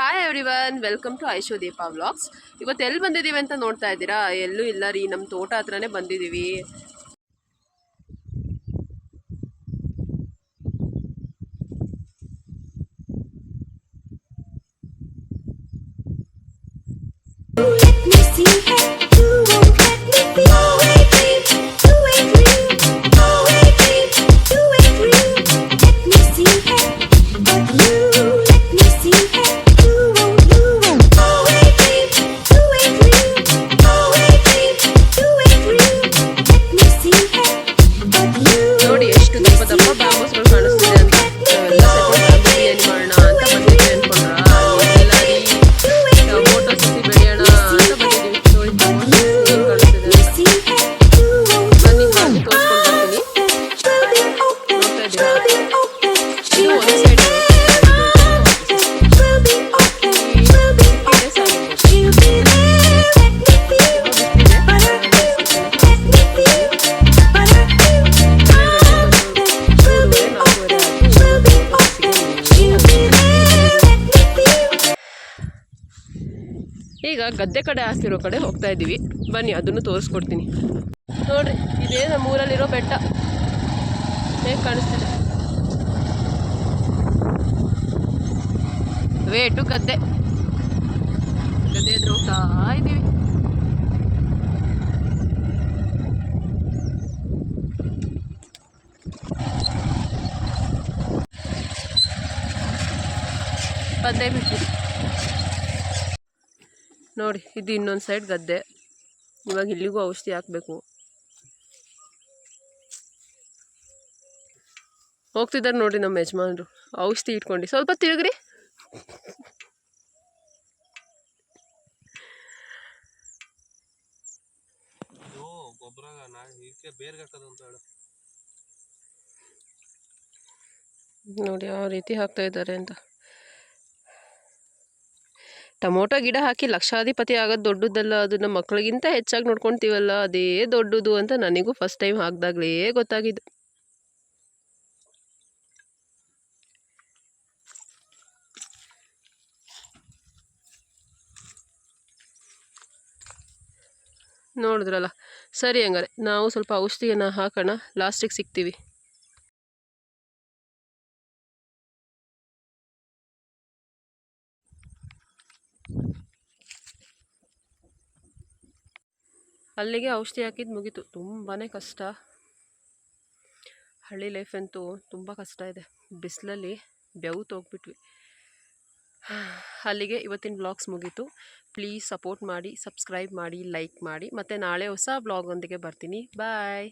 Hi everyone welcome to ಐಶೋ Deepa vlogs ಇವತ್ತು ಎಲ್ಲಿ ಬಂದಿದ್ದೀವಿ ಅಂತ ನೋಡ್ತಾ ಇದ್ದೀರಾ? ಎಲ್ಲೂ ಇಲ್ಲ ರೀ ನಮ್ಮ ತೋಟ ಹತ್ರನೇ ಬಂದಿದ್ದೀವಿ. ಈಗ ಗದ್ದೆ ಕಡೆ ಹಾಕಿರೋ ಕಡೆ ಹೋಗ್ತಾ ಇದ್ದೀವಿ. ಬನ್ನಿ, ಅದನ್ನು ತೋರಿಸ್ಕೊಡ್ತೀನಿ. ನೋಡ್ರಿ, ಇದೇ ನಮ್ಮ ಊರಲ್ಲಿರೋ ಬೆಟ್ಟ. ಹೇಗೆ ಕಾಣಿಸ್ತಿದೆ? ವೇಟು ಗದ್ದೆ. ಗದ್ದೆ ಎದುರು ಹೋಗ್ತಾ ಇದ್ದೀವಿ. ಬಿಟ್ವಿ ನೋಡಿ ಇದು ಇನ್ನೊಂದು ಸೈಡ್ ಗದ್ದೆ. ಇವಾಗ ಇಲ್ಲಿಗೂ ಔಷಧಿ ಹಾಕಬೇಕು. ಹೋಗ್ತಿದ್ದಾರೆ ನೋಡಿ ನಮ್ಮ ಯಜಮಾನರು. ಔಷಧಿ ಇಟ್ಕೊಂಡು. ಸ್ವಲ್ಪ ತಿರುಗ್ರಿ. ನೋಡಿ ಯಾವ ರೀತಿ ಹಾಕ್ತಾ ಇದ್ದಾರೆ ಅಂತ. ಟೊಮೊಟೊ ಗಿಡ ಹಾಕಿ ಲಕ್ಷಾಧಿಪತಿ ಆಗೋದು ದೊಡ್ಡದಲ್ಲ ಅದನ್ನ ಮಕ್ಕಳಿಗಿಂತ ಹೆಚ್ಚಾಗಿ ನೋಡ್ಕೊತೀವಲ್ಲ, ಅದೇ ದೊಡ್ಡದು ಅಂತ ನನಗೂ ಫಸ್ಟ್ ಟೈಮ್ ಹಾಕ್ದಾಗಲೇ ಗೊತ್ತಾಗಿದ್ದು. ನೋಡಿದ್ರಲ್ಲ? ಸರಿ ಹಂಗಾರೆ, ನಾವು ಸ್ವಲ್ಪ ಔಷಧಿಯನ್ನು ಹಾಕೋಣ, ಲಾಸ್ಟಿಗೆ ಸಿಗ್ತೀವಿ. ಅಲ್ಲಿಗೆ ಔಷಧಿ ಹಾಕಿದ್ದು ಮುಗೀತು. ತುಂಬಾ ಕಷ್ಟ. ಹಳ್ಳಿ ಲೈಫ್ ಅಂತೂ ತುಂಬ ಕಷ್ಟ ಇದೆ. ಬಿಸಿಲಲ್ಲಿ ಬೆವ್ತು ಹೋಗ್ಬಿಟ್ವಿ. ಅಲ್ಲಿಗೆ ಇವತ್ತಿನ ಬ್ಲಾಗ್ಸ್ ಮುಗೀತು. ಪ್ಲೀಸ್ ಸಪೋರ್ಟ್ ಮಾಡಿ ಸಬ್ಸ್ಕ್ರೈಬ್ ಮಾಡಿ ಲೈಕ್ ಮಾಡಿ. ಮತ್ತು ನಾಳೆ ಹೊಸ ಬ್ಲಾಗೊಂದಿಗೆ ಬರ್ತೀನಿ. ಬಾಯ್